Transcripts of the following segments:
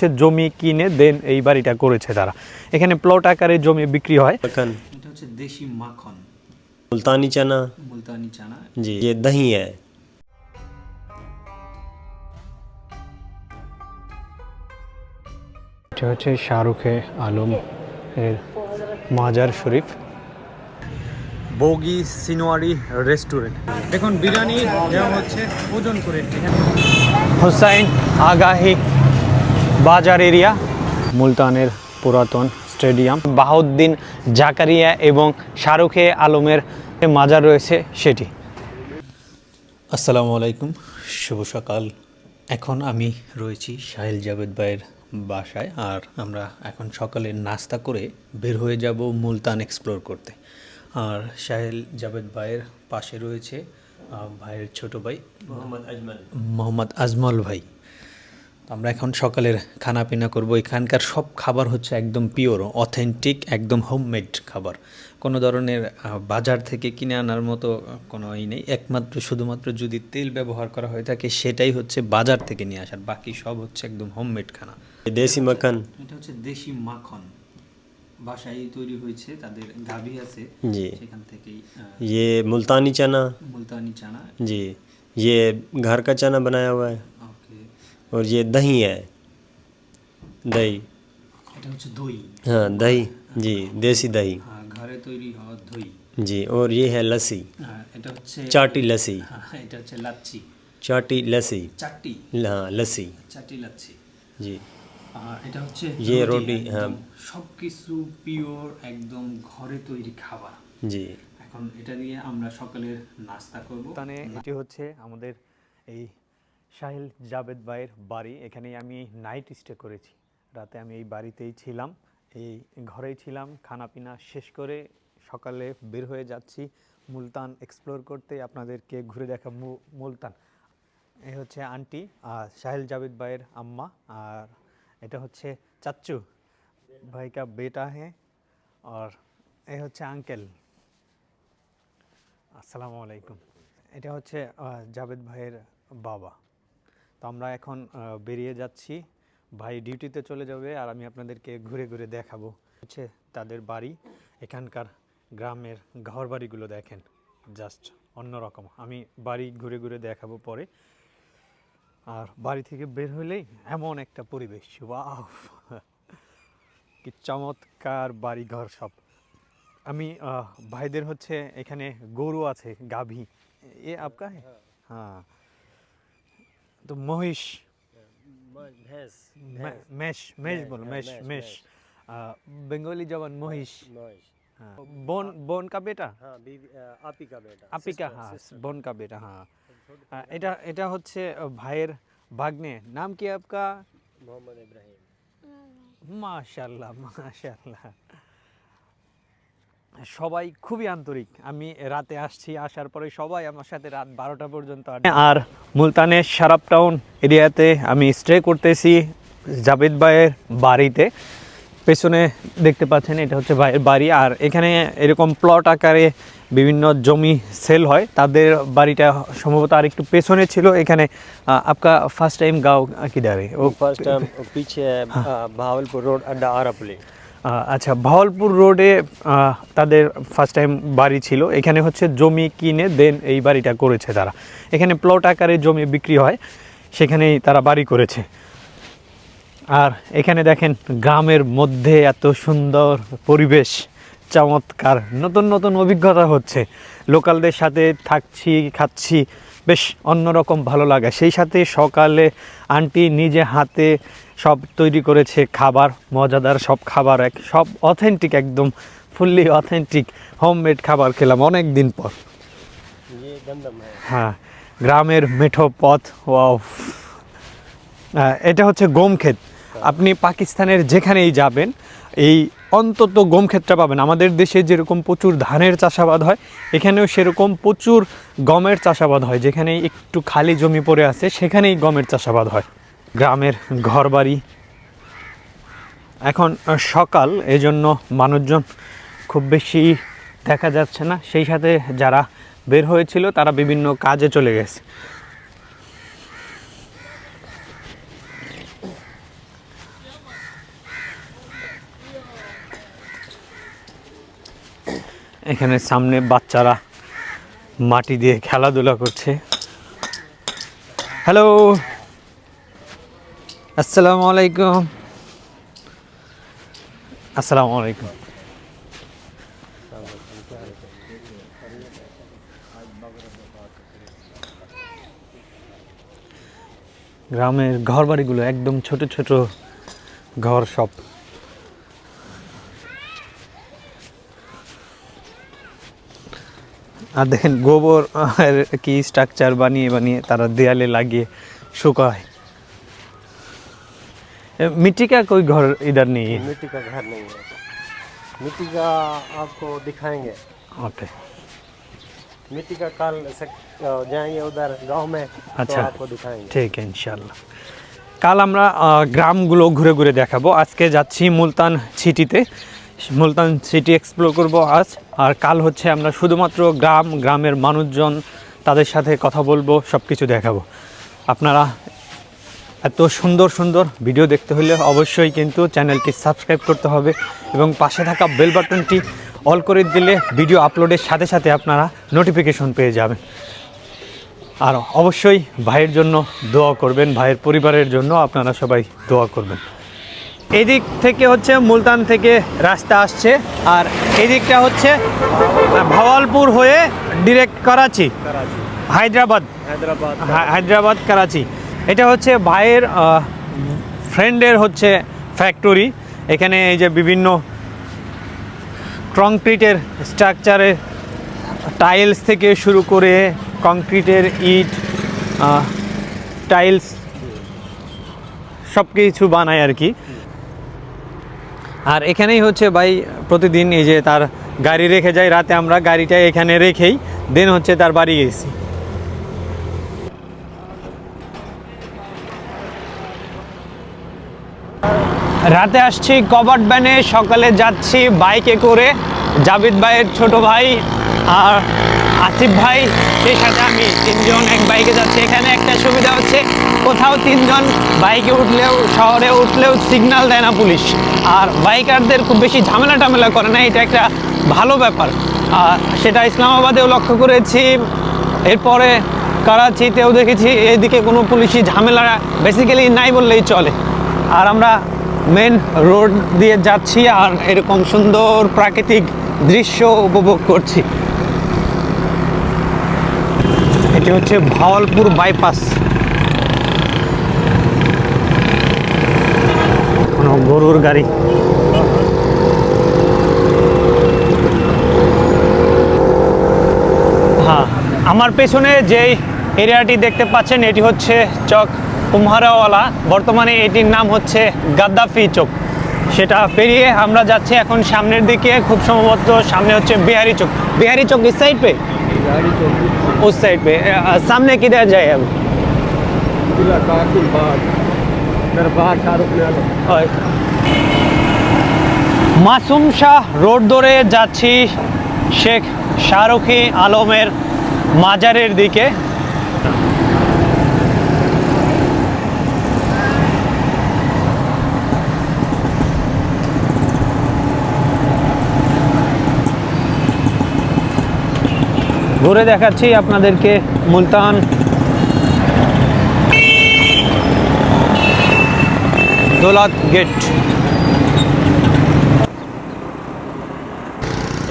হচ্ছে জমি কিনে দেন এই বাড়িটা করেছে তারা এখানে প্লট আকারে জমি বিক্রি হয় मक्खन এটা হচ্ছে দেশি মাখন मुल्तानी चना মুলতানি চানা जी ये दही है এটা হচ্ছে শাহরুখে আলম এর মাজার শরীফ বগি সিনোয়ারি রেস্টুরেন্ট দেখুন বিরিয়ানি দেওয়া হচ্ছে ওজন করে হোসাইন আগাহি বাজার এরিয়া মুলতানের পুরাতন স্টেডিয়াম বাহাউদ্দিন জাকারিয়া এবং শাহরুখে আলমের মাজার রয়েছে সেটি। আসসালামু আলাইকুম শুভ সকাল। এখন আমি রয়েছি সাহিল জাবেদ ভাইয়ের বাসায় আর আমরা এখন সকালে নাস্তা করে বের হয়ে যাব মুলতান এক্সপ্লোর করতে। আর সাহেল জাবেদ ভাইয়ের পাশে রয়েছে ভাইয়ের ছোট ভাই মোহাম্মদ আজমল। মোহাম্মদ আজমল ভাই। আমরা এখন সকালের খানা পিনা করবো এখানকার সব খাবার হচ্ছে একদম পিওর অথেন্টিক একদম হোমমেড খাবার কোনো ধরনের আহ, বাজার থেকে কিনে আনার মতো কোনো ই নেই একমাত্র শুধুমাত্র যদি তেল ব্যবহার করা হয়ে থাকে সেটাই হচ্ছে বাজার থেকে নিয়ে আসার বাকি সব হচ্ছে একদম হোমমেড খানা ये देसी मक्खन এটা হচ্ছে দেশি মাখন বাসায় তৈরি হয়েছে তাদের গাভী আছে জি সেখান থেকেই আহ, ये मुल्तानी चना মুলতানি চানা जी ये घर का चना बनाया हुआ है ওকে और ये दही है दही এটা হচ্ছে দই हाँ दही जी देसी दही হ্যাঁ, ঘরে তৈরি হওয়া দই जी और ये है लस्सी হ্যাঁ, এটা হচ্ছে चाटी लस्सी হ্যাঁ, এটা হচ্ছে লাচ্ছি चाटी लस्सी চাটি हाँ लस्सी চাটি লাচ্ছি जी আর এটা হচ্ছে ইয়ে রুটি, হ্যাঁ। সব কিছু পিওর একদম ঘরে তৈরি খাবার जी এখন এটা দিয়ে আমরা সকালের নাস্তা করব তানে এটি হচ্ছে আমাদের এই সাহিল জাবেদ ভাইয়ের বাড়ি। এখানেই আমি নাইট স্টে করেছি। রাতে আমি এই বাড়িতেই ছিলাম। এই ঘরেই ছিলাম। খানাপিনা শেষ করে সকালে বের হয়ে যাচ্ছি মুলতান এক্সপ্লোর করতে। আপনাদেরকে ঘুরে দেখা মুলতান। এই হচ্ছে আন্টি আর সাহিল জাবেদ ভাইয়ের আম্মা, আর এটা হচ্ছে চাচ্চু। ভাই কা বেটা হ্যাঁ আর এ হচ্ছে আঙ্কেল আসসালামু আলাইকুম। এটা হচ্ছে জাবেদ ভাইয়ের বাবা। তো আমরা এখন বেরিয়ে যাচ্ছি। ভাই ডিউটিতে চলে যাবে আর আমি আপনাদেরকে ঘুরে ঘুরে দেখাবো। হচ্ছে তাদের বাড়ি এখানকার গ্রামের ঘর বাড়িগুলো দেখেন। জাস্ট অন্যরকম। আমি বাড়ি ঘুরে ঘুরে দেখাবো পরে। আর বাড়ি থেকে বের হলেই এমন একটা পরিবেশ। ওয়াও! কি চমৎকার বাড়ি ঘর সব। আমি ভাইদের হচ্ছে এখানে গরু আছে গাভী। এ আপকা है তো মহিষ। বলো বেঙ্গলি জবান মহিষ। হ্যাঁ, কা বেটা আপিকা বেটা আপিকা হ্যাঁ কা বেটা হ্যাঁ। এটা এটা হচ্ছে ভাইয়ের ভাগ্নে। নাম কি আপকা? মোহাম্মদ ইব্রাহিম। মাশাল্লাহ মাশাল্লাহ। সবাই খুবই আন্তরিক। আমি রাতে আসছি আসার পরে সবাই আমার সাথে রাত বারোটা পর্যন্ত হ্যাঁ, আর মুলতানের সারাপ টাউন এরিয়াতে আমি স্টে করতেছি জাবেদ ভাইয়ের বাড়িতে। পেছনে দেখতে পাচ্ছেন এটা হচ্ছে ভাইয়ের বাড়ি। আর এখানে এরকম প্লট আকারে বিভিন্ন জমি সেল হয়। তাদের বাড়িটা সম্ভবত আর একটু পেছনে ছিল। এখানে আপকা ফার্স্ট টাইম গাও কি কিদারে ও ফার্স্ট টাইম পিছে ভাওলপুর রোড আড্ডা আরাপলি আচ্ছা ভাওয়ালপুর রোডে তাদের ফার্স্ট টাইম বাড়ি ছিল। এখানে হচ্ছে জমি কিনে দেন এই বাড়িটা করেছে তারা। এখানে প্লট আকারে জমি বিক্রি হয়, সেখানেই তারা বাড়ি করেছে। আর এখানে দেখেন, গ্রামের মধ্যে এত সুন্দর পরিবেশ, চমৎকার, নতুন নতুন অভিজ্ঞতা হচ্ছে। লোকালদের সাথে থাকছি, খাচ্ছি, বেশ অন্যরকম ভালো লাগে। সেই সাথে সকালে আন্টি নিজে হাতে সব তৈরি করেছে, খাবার, মজাদার সব খাবার, এক সব অথেন্টিক একদম ফুললি অথেন্টিক হোমমেড খাবার খেলাম অনেক দিন পর। হ্যাঁ গ্রামের মেঠো পথ, ওয়াও। এটা হচ্ছে গোমক্ষেত। আপনি পাকিস্তানের যেখানেই যাবেন, এই অন্তত গম ক্ষেতটা পাবেন। আমাদের দেশে যেরকম প্রচুর ধানের চাষাবাদ হয়, এখানেও সেরকম প্রচুর গমের চাষাবাদ হয়। যেখানে একটু খালি জমি পড়ে আছে, সেখানেই গমের চাষাবাদ হয়। গ্রামের ঘর বাড়ি এখন সকাল, এজন্য মানুষজন খুব বেশি দেখা যাচ্ছে না। সেই সাথে যারা বের হয়েছিল, তারা বিভিন্ন কাজে চলে গেছে। এখানে সামনে বাচ্চারা মাটি দিয়ে খেলাধুলা করছে। হ্যালো আসসালামু আলাইকুম। আসসালামু আলাইকুম। গ্রামের ঘর বাড়িগুলো একদম ছোট ছোট ঘর সব। আর দেখেন গোবর কি স্ট্রাকচার বানিয়ে বানিয়ে তারা দেয়ালে লাগিয়ে শুকায়। मिट्टी का कोई घर इधर नहीं है मिट्टी का घर नहीं है मिट्टी का आपको दिखाएंगे ओके मिट्टी का कल से जाएंगे उधर गांव में अच्छा। तो आपको दिखाएंगे ঠিক ইনশাল্লাহ কাল আমরা আহ, গ্রামগুলো ঘুরে ঘুরে দেখাবো আজকে যাচ্ছি মুলতান সিটিতে মুলতান সিটি এক্সপ্লোর করব আজ আর কাল হচ্ছে আমরা শুধুমাত্র গ্রাম গ্রামের মানুষজন তাদের সাথে কথা বলবো সব কিছু দেখাবো আপনারা এত সুন্দর সুন্দর ভিডিও দেখতে হলে অবশ্যই কিন্তু চ্যানেলটি সাবস্ক্রাইব করতে হবে এবং পাশে থাকা বেল বাটনটি অল করে দিলে ভিডিও আপলোডের সাথে সাথে আপনারা নোটিফিকেশন পেয়ে যাবেন। আর অবশ্যই ভাইয়ের জন্য দোয়া করবেন ভাইয়ের পরিবারের জন্য আপনারা সবাই দোয়া করবেন। এদিক থেকে হচ্ছে মুলতান থেকে রাস্তা আসছে আর এদিকটা হচ্ছে ভাওয়ালপুর হয়ে ডিরেক্ট করাচি হায়দ্রাবাদ হায়দ্রাবাদ। হায়দ্রাবাদ করাচি। এটা হচ্ছে ভাইয়ের ফ্রেন্ডের হচ্ছে ফ্যাক্টরি এখানে এই যে বিভিন্ন কংক্রিটের স্ট্রাকচারের টাইলস থেকে শুরু করে কংক্রিটের ইট টাইলস সব কিছু বানায় আর কি। আর এখানেই হচ্ছে ভাই প্রতিদিন এই যে তার গাড়ি রেখে যায়। রাতে আমরা গাড়িটা এখানে রেখেই দেন হচ্ছে তার বাড়ি গেছি। রাতে আসছি কভার্ড ভ্যানে সকালে যাচ্ছি বাইকে করে। জাবিদ ভাইয়ের ছোট ভাই আর আসিফ ভাই, সেই সাথে আমি তিনজন এক বাইকে যাচ্ছি। এখানে একটা সুবিধা হচ্ছে, কোথাও তিনজন বাইকে উঠলেও, শহরে উঠলেও সিগন্যাল দেয় না পুলিশ। আর বাইকারদের খুব বেশি ঝামেলা টামেলা করে না, এটা একটা ভালো ব্যাপার। আর সেটা ইসলামাবাদেও লক্ষ্য করেছি। এরপরে করাচিতেও দেখেছি, এদিকে কোনো পুলিশি ঝামেলা বেসিক্যালি নাই বললেই চলে। আর আমরা মেন রোড দিয়ে যাচ্ছি আর এরকম সুন্দর প্রাকৃতিক দৃশ্য উপভোগ করছি। এটি হচ্ছে ভাওয়ালপুর বাইপাস কোনো গরুর গাড়ি। হ্যাঁ আমার পেছনে যেই এরিয়াটি দেখতে পাচ্ছেন, এটি হচ্ছে চক কুম্হারাওয়ালা বর্তমানে এটির নাম হচ্ছে গাদ্দাফি চক সেটা পেরিয়ে আমরা যাচ্ছি এখন সামনের দিকে খুব সম্ভবত সামনে হচ্ছে বিহারি চক বিহারি চক ইস সাইড पे गाड़ी तो उस साइड पे अ, सामने किधर जाए अब जिला काकिल बाग दरबार शाहरुख नगर হয়। মাসুম শাহ রোড ধরে যাচ্ছি শেখ শাহরুখি আলমের মাজারের দিকে ঘুরে দেখাচ্ছি আপনাদেরকে মুলতান। দোলাত গেট।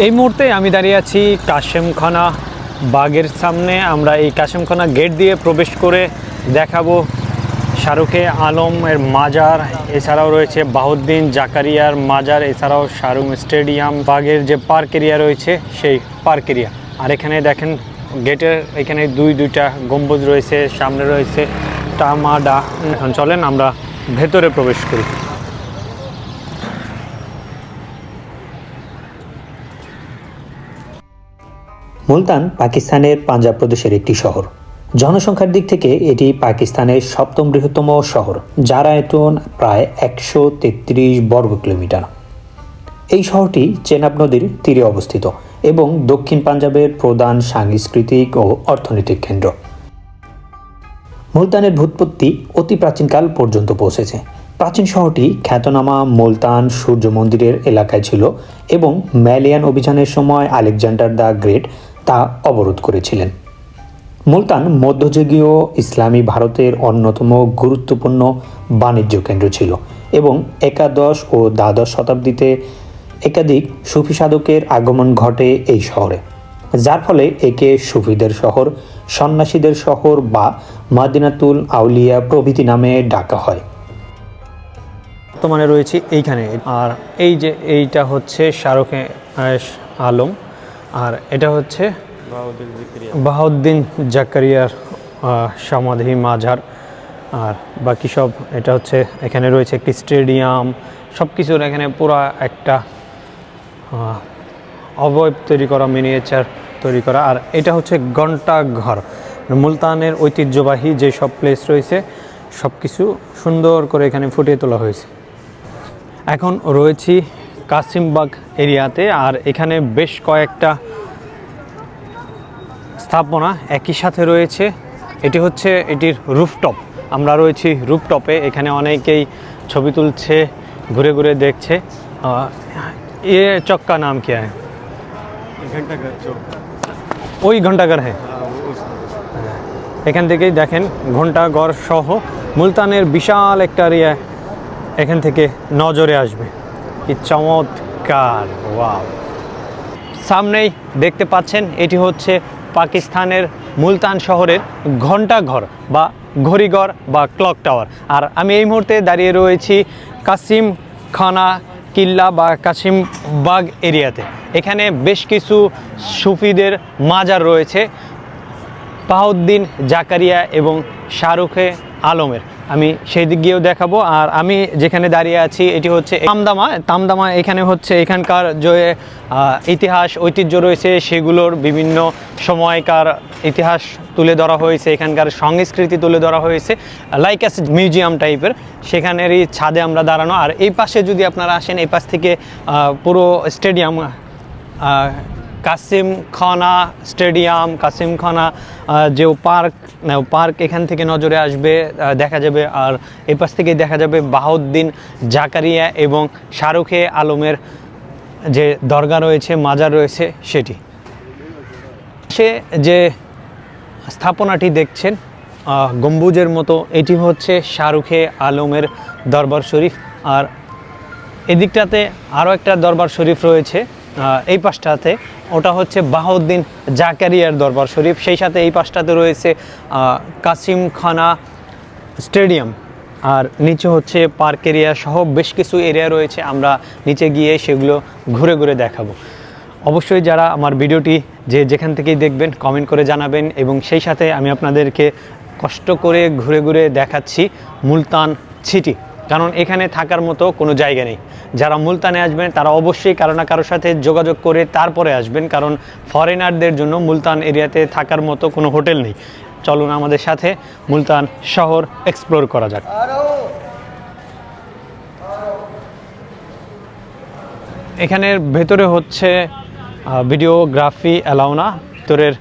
এই মুহূর্তে আমি দাঁড়িয়ে আছি কাশেমখানা বাগের সামনে। আমরা এই কাশেমখানা গেট দিয়ে প্রবেশ করে দেখাবো শাহরুখে আলমের মাজার। এছাড়াও রয়েছে বাহুদ্দিন জাকারিয়ার মাজার। এছাড়াও শাহরুখ স্টেডিয়াম বাগের যে পার্ক এরিয়া রয়েছে, সেই পার্ক এরিয়া। আর এখানে দেখেন গেটের এখানে দুই, দুইটা গম্বুজ রয়েছে, সামনে রয়েছে টামাডা এখন চলেন আমরা ভেতরে প্রবেশ করি। মুলতান পাকিস্তানের পাঞ্জাব প্রদেশের একটি শহর। জনসংখ্যার দিক থেকে এটি পাকিস্তানের সপ্তম বৃহত্তম শহর যার আয়তন প্রায় একশো তেত্রিশ বর্গ কিলোমিটার এই শহরটি চেনাব নদীর তীরে অবস্থিত। এবং দক্ষিণ পাঞ্জাবের প্রধান সাংস্কৃতিক ও অর্থনৈতিক কেন্দ্র। মুলতানের ভূতপত্তি অতি প্রাচীনকাল পর্যন্ত পৌঁছেছে। প্রাচীন শহরটি খ্যাতনামা মুলতান সূর্য মন্দিরের এলাকায় ছিল এবং ম্যালিয়ান অভিযানের সময় আলেকজান্ডার দ্য গ্রেট তা অবরোধ করেছিলেন। মুলতান মধ্যযুগীয় ইসলামী ভারতের অন্যতম গুরুত্বপূর্ণ বাণিজ্য কেন্দ্র ছিল এবং একাদশ ও দ্বাদশ শতাব্দীতে একাধিক সুফি সাধকের আগমন ঘটে এই শহরে, যার ফলে একে সুফিদের শহর, সন্ন্যাসীদের শহর বা মাদিনাতুল আউলিয়া প্রভৃতি নামে ডাকা হয়। বর্তমানে রয়েছে এইখানে। আর এই যে এইটা হচ্ছে শাহরুখে আলম, আর এটা হচ্ছে বাহাউদ্দিন জাকারিয়ার সমাধি মাঝার আর বাকি সব এটা হচ্ছে এখানে রয়েছে একটি স্টেডিয়াম সব কিছুর এখানে পুরো একটা অবয়ব তৈরি করা মিনিয়েচার তৈরি করা। আর এটা হচ্ছে ঘণ্টা ঘর। মুলতানের ঐতিহ্যবাহী যে সব প্লেস রয়েছে সব কিছু সুন্দর করে এখানে ফুটিয়ে তোলা হয়েছে। এখন রয়েছি কাসিমবাগ এরিয়াতে, আর এখানে বেশ কয়েকটা স্থাপনা একই সাথে রয়েছে। এটি হচ্ছে, এটির রুফটপ আমরা রয়েছি রুফটপে এখানে অনেকেই ছবি তুলছে, ঘুরে ঘুরে দেখছে। আহ, এ চক্কা নাম কি হয় ঘণ্টা ঘর চোখ ওই ঘন্টাঘর হ্যাঁ এখান থেকেই দেখেন ঘন্টাঘর সহ মুলতানের বিশাল একটা এরিয়া এখান থেকে নজরে আসবে। কি চমৎকার ওয়াও। সামনেই দেখতে পাচ্ছেন এটি হচ্ছে পাকিস্তানের মুলতান শহরের ঘন্টাঘর বা ঘড়িঘর বা ক্লক টাওয়ার। আর আমি এই মুহূর্তে দাঁড়িয়ে রয়েছি কাসিম খানা কিল্লা বা কাশিমবাগ এরিয়াতে। এখানে বেশ কিছু সুফিদের মাজার রয়েছে, বাহাউদ্দিন জাকারিয়া এবং শাহরুখে আলমের। আমি সেই দিক গিয়েও দেখাবো। আর আমি যেখানে দাঁড়িয়ে আছি, এটি হচ্ছে তামদামা। তামদামা এখানে হচ্ছে এখানকার যে ইতিহাস, ঐতিহ্য রয়েছে, সেগুলোর বিভিন্ন সময়কার ইতিহাস তুলে ধরা হয়েছে, এখানকার সংস্কৃতি তুলে ধরা হয়েছে লাইক অ্যাস মিউজিয়াম টাইপের সেখানেরই ছাদে আমরা দাঁড়ানো। আর এই পাশে যদি আপনারা আসেন, এই পাশ থেকে পুরো স্টেডিয়াম আহ, কাসিম খানা স্টেডিয়াম কাসিম খানা যে পার্ক পার্ক এখান থেকে নজরে আসবে দেখা যাবে আর এই পাশ থেকে দেখা যাবে বাহাউদ্দিন জাকারিয়া এবং শাহরুখে আলমের যে দরগা রয়েছে মাজার রয়েছে সেটি। সে যে স্থাপনাটি দেখছেন গম্বুজের মতো এটি হচ্ছে শাহরুখে আলমের দরবার শরীফ। আর এদিকটাতে আরও একটা দরবার শরীফ রয়েছে এই পাশটাতে ওটা হচ্ছে বাহাউদ্দিন জাকারিয়ার দরবার শরীফ। সেই সাথে এই পাশটাতে রয়েছে আহ, কাসিম খানা স্টেডিয়াম। আর নিচে হচ্ছে পার্ক এরিয়া সহ বেশ কিছু এরিয়া রয়েছে আমরা নিচে গিয়ে সেগুলো ঘুরে ঘুরে দেখাবো। অবশ্যই যারা আমার ভিডিওটি যে যেখান থেকেই দেখবেন কমেন্ট করে জানাবেন এবং সেই সাথে আমি আপনাদেরকে কষ্ট করে ঘুরে ঘুরে দেখাচ্ছি মুলতান সিটি। কারণ এখানে থাকার মতো কোনো জায়গা নেই। যারা মুলতানে আসবেন, তারা অবশ্যই কারও না কারোর সাথে যোগাযোগ করে তারপরে আসবেন, কারণ ফরেনারদের জন্য মুলতান এরিয়াতে থাকার মতো কোনো হোটেল নেই। চলুন আমাদের সাথে মুলতান শহর এক্সপ্লোর করা যাক। এখানের ভেতরে হচ্ছে ভিডিওগ্রাফি অ্যালাউ না। ভিতরের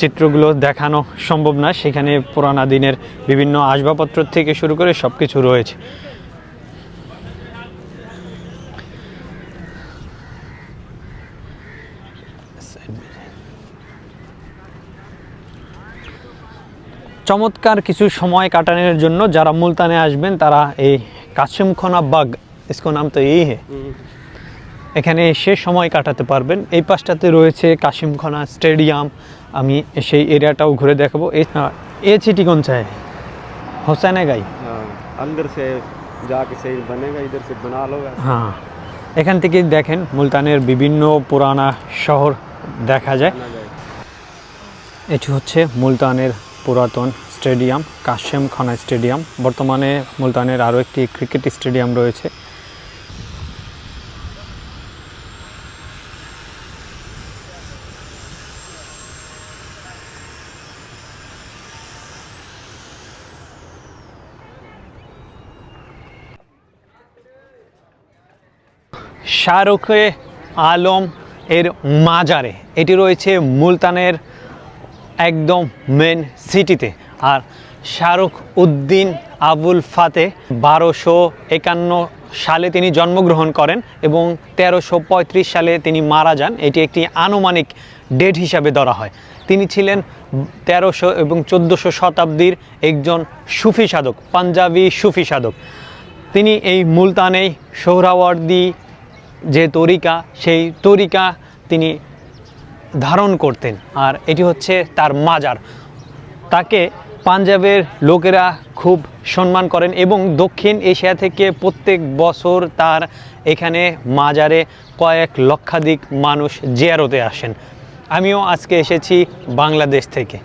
চিত্রগুলো দেখানো সম্ভব না। সেখানে পুরানা দিনের বিভিন্ন আসবাবপত্র থেকে শুরু করে সব কিছু রয়েছে। চমৎকার কিছু সময় কাটানোর জন্য যারা মুলতানে আসবেন তারা এই কাশিমখনা বাগ ইসকো নাম তো এই হে। এখানে এসে সময় কাটাতে পারবেন। এই পাশটাতে রয়েছে কাশিমখানা স্টেডিয়াম আমি সেই এরিয়াটাও ঘুরে দেখাবো এ এ চিটি কোন চায় হোসেনে গাই हाँ अंदर से जाके सही बनेगा इधर से बना लो হ্যাঁ এখান থেকে দেখেন মুলতানের বিভিন্ন পুরানা শহর দেখা যায় এটি হচ্ছে মুলতানের পুরাতন স্টেডিয়াম কাশেম খানা স্টেডিয়াম বর্তমানে মুলতানের আরও একটি ক্রিকেট স্টেডিয়াম রয়েছে শাহরুখে আলম এর মাজারে। এটি রয়েছে মুলতানের একদম মেন সিটিতে আর শাহরুখ উদ্দিন আবুল ফাতে বারোশো একান্ন সালে তিনি জন্মগ্রহণ করেন এবং তেরোশো পঁয়ত্রিশ সালে তিনি মারা যান। এটি একটি আনুমানিক ডেট হিসাবে ধরা হয়। তিনি ছিলেন তেরোশো এবং চোদ্দোশো শতাব্দীর একজন সুফি সাধক, পাঞ্জাবি সুফি সাধক। তিনি এই মুলতানেই সোহরাওয়ার্দি যে তরিকা, সেই তরিকা তিনি ধারণ করতেন। আর এটি হচ্ছে তার মাজার। তাকে পাঞ্জাবের লোকেরা খুব সম্মান করেন এবং দক্ষিণ এশিয়া থেকে প্রত্যেক বছর তার এখানে মাজারে কয়েক লক্ষাধিক মানুষ জিয়ারতে আসেন। আমিও আজকে এসেছি বাংলাদেশ থেকে।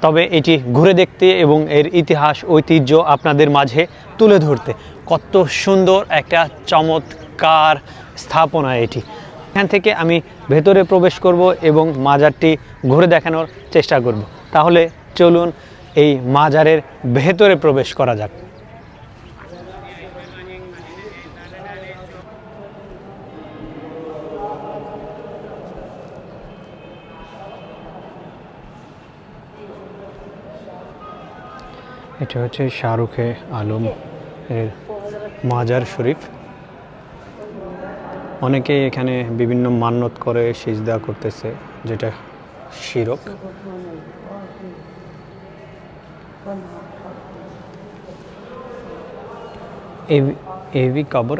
তবে এটি ঘুরে দেখতে এবং এর ইতিহাস, ঐতিহ্য আপনাদের মাঝে তুলে ধরতে। কত সুন্দর একটা চমৎকার স্থাপনা এটি। এখান থেকে আমি ভেতরে প্রবেশ করব এবং মাজারটি ঘুরে দেখানোর চেষ্টা করব। তাহলে চলুন এই মাজারের ভেতরে প্রবেশ করা যাক। এটা হচ্ছে শাহরুখে আলম এর মাজার শরীফ। অনেকে এখানে বিভিন্ন মান্যত করে সিজদা করতেছে, যেটা শিরক। এভি কবর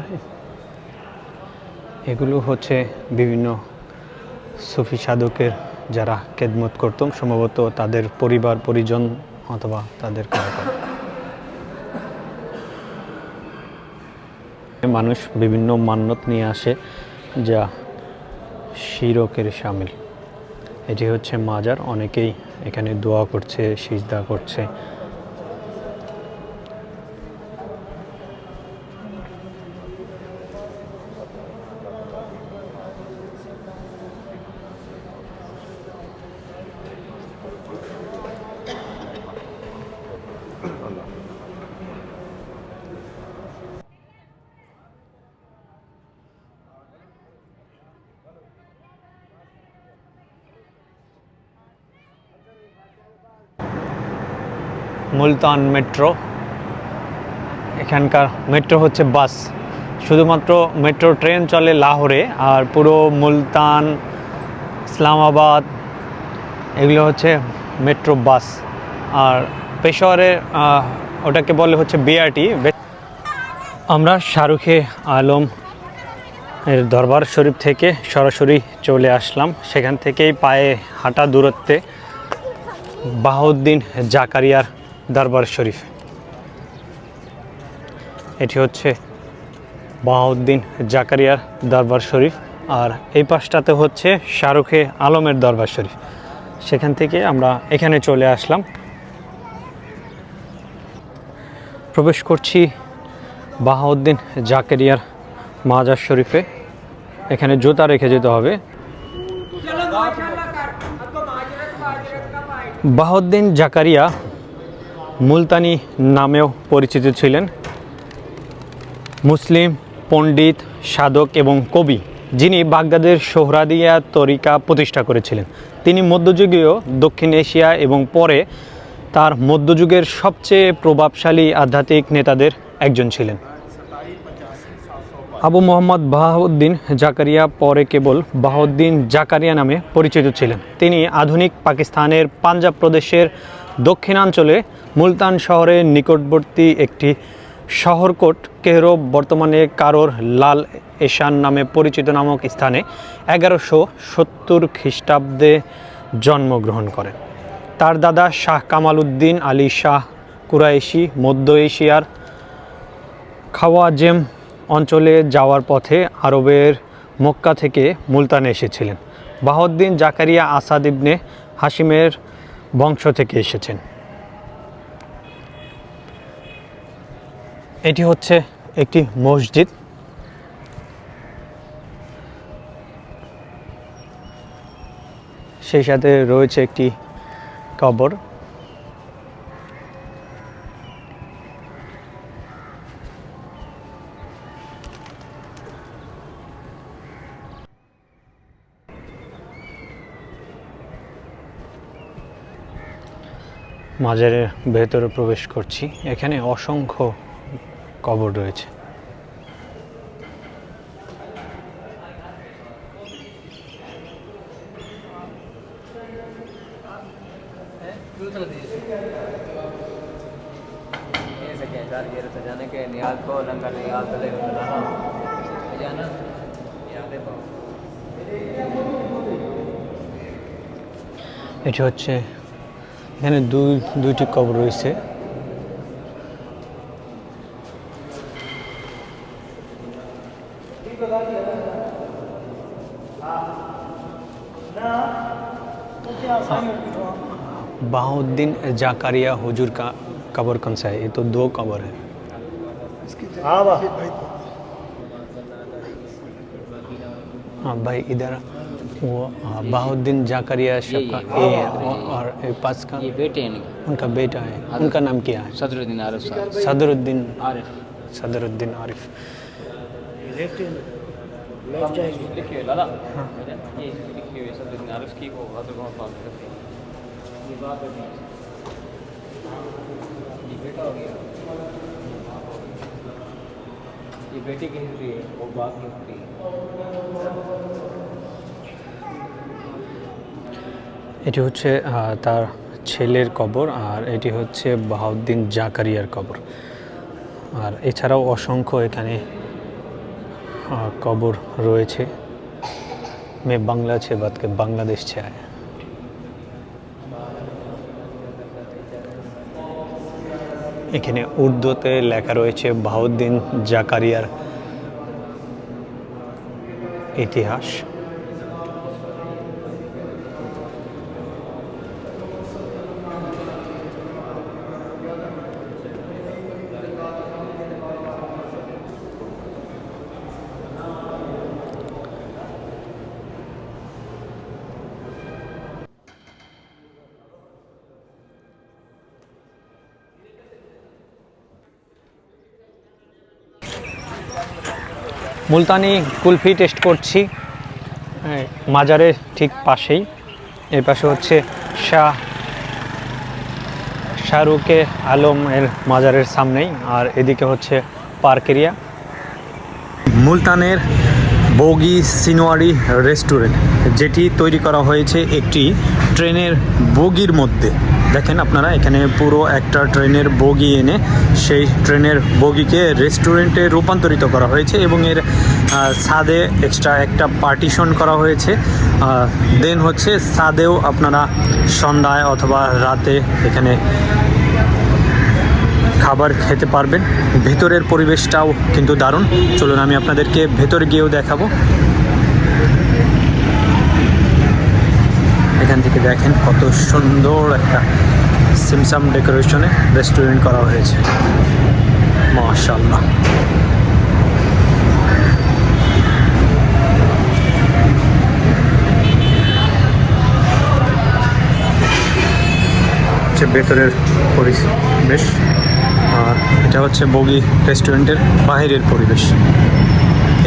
এগুলো হচ্ছে বিভিন্ন সুফি সাধকের যারা খেদমত করতাম সম্ভবত তাদের পরিবার, পরিজন অথবা তাদের কারও মানুষ বিভিন্ন মান্যত নিয়ে আসে যা শিরকের সামিল। এটি হচ্ছে মাজার। অনেকেই এখানে দোয়া করছে, সিজদা করছে। মুলতান মেট্রো। এখানকার মেট্রো হচ্ছে বাস। শুধুমাত্র মেট্রো ট্রেন চলে লাহোরে, আর পুরো মুলতান, ইসলামাবাদ, এগুলো হচ্ছে মেট্রো বাস। আর পেশোয়ারে ওটাকে বলে হচ্ছে বিআরটি। আমরা শাহরুখে আলম এর দরবার শরীফ থেকে সরাসরি চলে আসলাম। সেখান থেকেই পায়ে হাঁটা দূরত্বে বাহাউদ্দিন জাকারিয়ার দরবার শরীফ। এটি হচ্ছে বাহাউদ্দিন জাকারিয়ার দরবার শরীফ, আর এই পাশটাতে হচ্ছে শাহরুখে আলমের দরবার শরীফ। সেখান থেকে আমরা এখানে চলে আসলাম। প্রবেশ করছি বাহাউদ্দিন জাকারিয়ার মাজার শরীফে। এখানে জুতা রেখে যেতে হবে। বাহাউদ্দিন জাকারিয়া মুলতানি নামেও পরিচিত ছিলেন। মুসলিম, পণ্ডিত, সাধক এবং কবি যিনি বাগদাদের সোহরাদিয়া তরিকা প্রতিষ্ঠা করেছিলেন। তিনি মধ্যযুগীয়, দক্ষিণ এশিয়া এবং পরে তার মধ্যযুগের সবচেয়ে প্রভাবশালী আধ্যাত্মিক নেতাদের একজন ছিলেন। আবু মোহাম্মদ বাহাউদ্দিন জাকারিয়া পরে কেবল বাহাউদ্দিন জাকারিয়া নামে পরিচিত ছিলেন। তিনি আধুনিক পাকিস্তানের পাঞ্জাব প্রদেশের দক্ষিণাঞ্চলে মুলতান শহরের নিকটবর্তী একটি শহরকোট কেহরো বর্তমানে কারোর লাল এশান নামে পরিচিত নামক স্থানে এগারোশো সত্তর খ্রিস্টাব্দে জন্মগ্রহণ করেন তার দাদা শাহ কামাল উদ্দিন আলী শাহ কুরাইশি, মধ্য এশিয়ার খাওয়াজেম অঞ্চলে যাওয়ার পথে আরবের মক্কা থেকে মুলতানে এসেছিলেন। বাহাউদ্দিন জাকারিয়া আসাদ ইবনে হাসিমের বংশ থেকে এসেছেন। এটি হচ্ছে একটি মসজিদ। সেই সাথে রয়েছে একটি কবর। মাজারের ভেতরে প্রবেশ করছি। এখানে অসংখ্য কবর রয়েছে। এটি হচ্ছে এখানে দুই দুইটি কবর রয়েছে बाहुद्दीन जाकारिया हुजूर का कब्र कौन सा है ये तो दो कब्र है हाँ वाह हाँ भाई इधर वो बहाउद्दीन जाकरिया शब का ये, ये, और, और पास का ये बेटे हैं उनका बेटा है उनका नाम क्या है? सदरुद्दीन आरिफ सदरुद्दीन। आरिफ। सदरुद्दीन आरिफ। ये हाँ। बेटी की हिस्ट्री है वो बाप की हिस्ट्री है। এটি হচ্ছে তার ছেলের কবর আর এটি হচ্ছে বাহাউদ্দিন জাকারিয়ার কবর। আর এছাড়াও অসংখ্য এখানে কবর রয়েছে। মে বাংলা ছে বাদকে বাংলাদেশ ছে আয়া। এখানে উর্দুতে লেখা রয়েছে বাহাউদ্দিন জাকারিয়ার ইতিহাস। মুলতানি কুলফি টেস্ট করছি। মাজারের ঠিক পাশেই। এর পাশে হচ্ছে শাহ শাহরুখে আলমের মাজারের সামনেই আর এদিকে হচ্ছে পার্ক এরিয়া মুলতানের বগি সিনোয়ারি রেস্টুরেন্ট, যেটি তৈরি করা হয়েছে একটি ট্রেনের বগির মধ্যে। দেখেন আপনারা, এখানে পুরো একটা ট্রেনের বগি এনে সেই ট্রেনের বগিকে রেস্টুরেন্টে রূপান্তরিত করা হয়েছে এবং এর ছাদে এক্সট্রা একটা পার্টিশন করা হয়েছে। দেন হচ্ছে ছাদেও আপনারা সন্ধ্যায় অথবা রাতে এখানে খাবার খেতে পারবেন। ভেতরের পরিবেশটাও কিন্তু দারুণ। চলুন আমি আপনাদেরকে ভেতরে গিয়েও দেখাবো। থেকে দেখেন কত সুন্দর একটা সিমসাম ডেকোরেশনে রেস্টুরেন্ট করা হয়েছে। মাশাল্লাহ হচ্ছে ভেতরের পরিবেশ, আর এটা হচ্ছে বগি রেস্টুরেন্টের বাইরের পরিবেশ।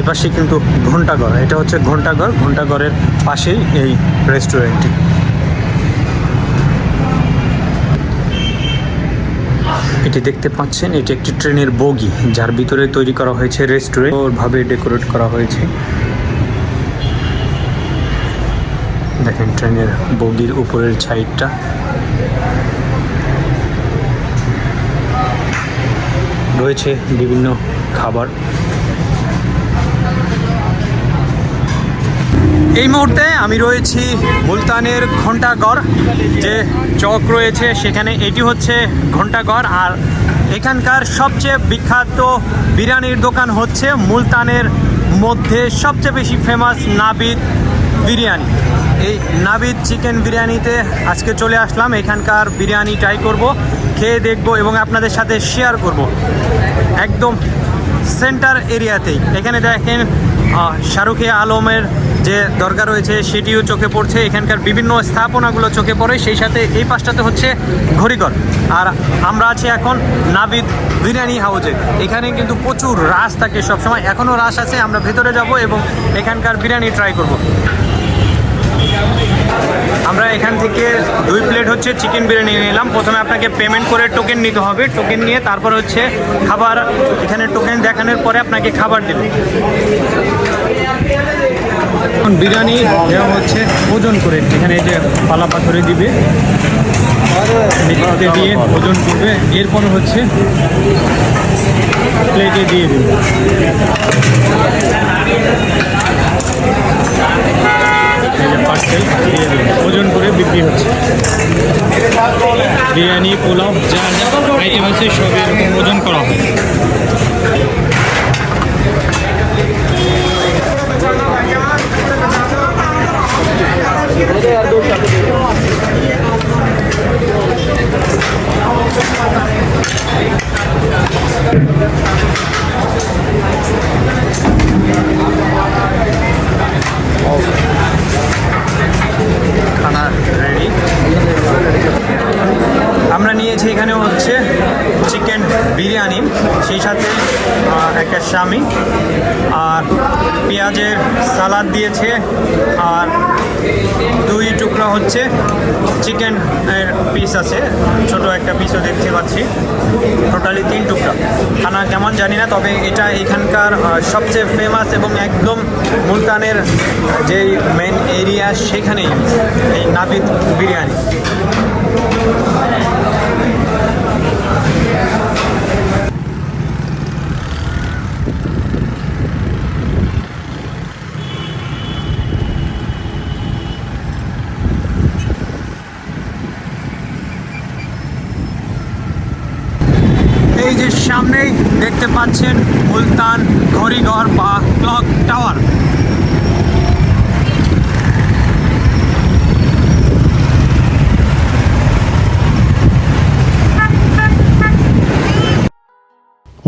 এপাশে কিন্তু ঘন্টাঘর, এটা হচ্ছে ঘন্টাঘর, ঘন্টাঘরের পাশেই এই রেস্টুরেন্টটি। এটি দেখতে পাচ্ছেন, এটি একটি ট্রেনের বগি, যার ভিতরে তৈরি করা হয়েছে রেস্টুরেন্ট ভাবে ডেকোরেট করা হয়েছে। দেখেন ট্রেনের বগির উপরের সাইডটা রয়েছে বিভিন্ন খাবার। এই মুহূর্তে আমি রয়েছি মুলতানের ঘণ্টাঘর যে চক রয়েছে সেখানে। এটি হচ্ছে ঘণ্টাঘর আর এখানকার সবচেয়ে বিখ্যাত বিরিয়ানির দোকান হচ্ছে মুলতানের মধ্যে সবচেয়ে বেশি ফেমাস নাবিদ বিরিয়ানি। এই নাবিদ চিকেন বিরিয়ানিতে আজকে চলে আসলাম। এখানকার বিরিয়ানি ট্রাই করব, খেয়ে দেখব এবং আপনাদের সাথে শেয়ার করব। একদম সেন্টার এরিয়াতেই এখানে দেখেন শাহরুখে আলমের যে দরগা রয়েছে সেটিও চোখে পড়ছে। এখানকার বিভিন্ন স্থাপনাগুলো চোখে পড়ে। সেই সাথে এই পাশটাতে হচ্ছে ঘড়িঘর। আর আমরা আছি এখন নাবিদ বিরিয়ানি হাউজে। এখানে কিন্তু প্রচুর রাশ থাকে সবসময়। এখনও রাশ আছে, আমরা ভেতরে যাব এবং এখানকার বিরিয়ানি ট্রাই করব। আমরা এখান থেকে দুই প্লেট হচ্ছে চিকেন বিরিয়ানি নিলাম। প্রথমে আপনাকে পেমেন্ট করে টোকেন নিতে হবে। টোকেন নিয়ে তারপর হচ্ছে খাবার। এখানে টোকেন দেখানোর পরে আপনাকে খাবার দেবে। এখন বিরিয়ানি দেওয়া হচ্ছে, ওজন করে। এখানে এই যে পালা পাথরে দিবে মিক্সিতে দিয়ে ওজন করবে। এরপর হচ্ছে প্লেটে দিয়ে দেবে। ওজন করে বিক্রি হচ্ছে। বিরিয়ানি, পোলাও, যা যা আইটেম আছে সব ওজন করা হয়। খানা রেডি আমরা নিয়েছি এখানে হচ্ছে চিকেন বিরিয়ানি, সেই সাথে একটা স্বামী আর পেঁয়াজের সালাদ দিয়েছে, আর দুই টুকরা হচ্ছে চিকেন এর পিস আছে। ছোট একটা পিসও দেখতে পাচ্ছি। টোটালি তিন টুকরা। খানা কেমন জানি না, তবে এটা এখানকার সবচেয়ে ফেমাস এবং একদম মুলতানের যে মেন এরিয়া সেখানেই এই নাবিদ বিরিয়ানি। এই যে সামনেই দেখতে পাচ্ছেন মুলতান ঘড়িঘর বা ক্লক টাওয়ার।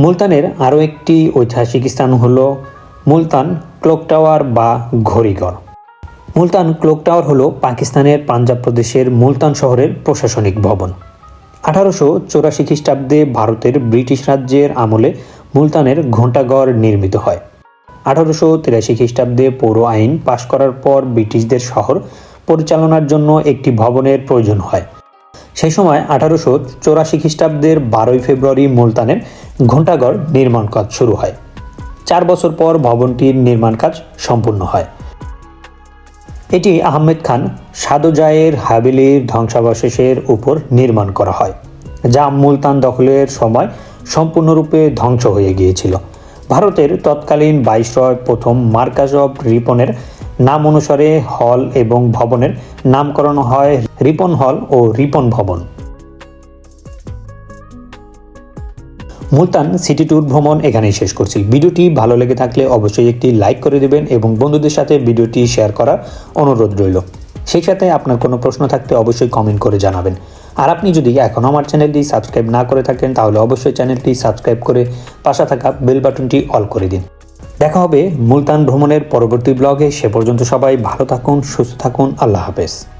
মুলতানের আরও একটি ঐতিহাসিক স্থান হল মুলতান ক্লোক টাওয়ার বা ঘড়িঘর। মুলতান ক্লক টাওয়ার হলো পাকিস্তানের পাঞ্জাব প্রদেশের মুলতান শহরের প্রশাসনিক ভবন। আঠারোশো চৌরাশি খ্রিস্টাব্দে ভারতের ব্রিটিশ রাজ্যের আমলে মুলতানের ঘণ্টাঘর নির্মিত হয়। আঠারোশো তিরাশি খ্রিস্টাব্দে পৌর আইন পাশ করার পর ব্রিটিশদের শহর পরিচালনার জন্য একটি ভবনের প্রয়োজন হয়। সেই সময় আঠারোশো চৌরাশি খ্রিস্টাব্দের বারোই ফেব্রুয়ারি মুলতানের ঘণ্টাঘর নির্মাণ কাজ শুরু হয়। চার বছর পর ভবনটির নির্মাণ কাজ সম্পূর্ণ হয়। এটি আহমেদ খান সাদোজায়ের হাবিলির ধ্বংসাবশেষের উপর নির্মাণ করা হয়, যা মুলতান দখলের সময় সম্পূর্ণরূপে ধ্বংস হয়ে গিয়েছিল। ভারতের তৎকালীন বাইশরয় প্রথম মার্কাজ অব রিপনের নাম অনুসারে হল এবং ভবনের নামকরণ হয় রিপন হল ও রিপন ভবন। মুলতান সিটি ট্যুর ভ্রমণ এখানেই শেষ করছি। ভিডিওটি ভালো লেগে থাকলে অবশ্যই একটি লাইক করে দেবেন এবং বন্ধুদের সাথে ভিডিওটি শেয়ার করার অনুরোধ রইল। সেই সাথে আপনার কোনো প্রশ্ন থাকলে অবশ্যই কমেন্ট করে জানাবেন। আর আপনি যদি এখনও আমার চ্যানেলটি সাবস্ক্রাইব না করে থাকেন, তাহলে অবশ্যই চ্যানেলটি সাবস্ক্রাইব করে পাশে থাকা বেল বাটনটি অল করে দিন। দেখা হবে মুলতান ভ্রমণের পরবর্তী ব্লগে। সে পর্যন্ত সবাই ভালো থাকুন, সুস্থ থাকুন। আল্লাহ হাফেজ।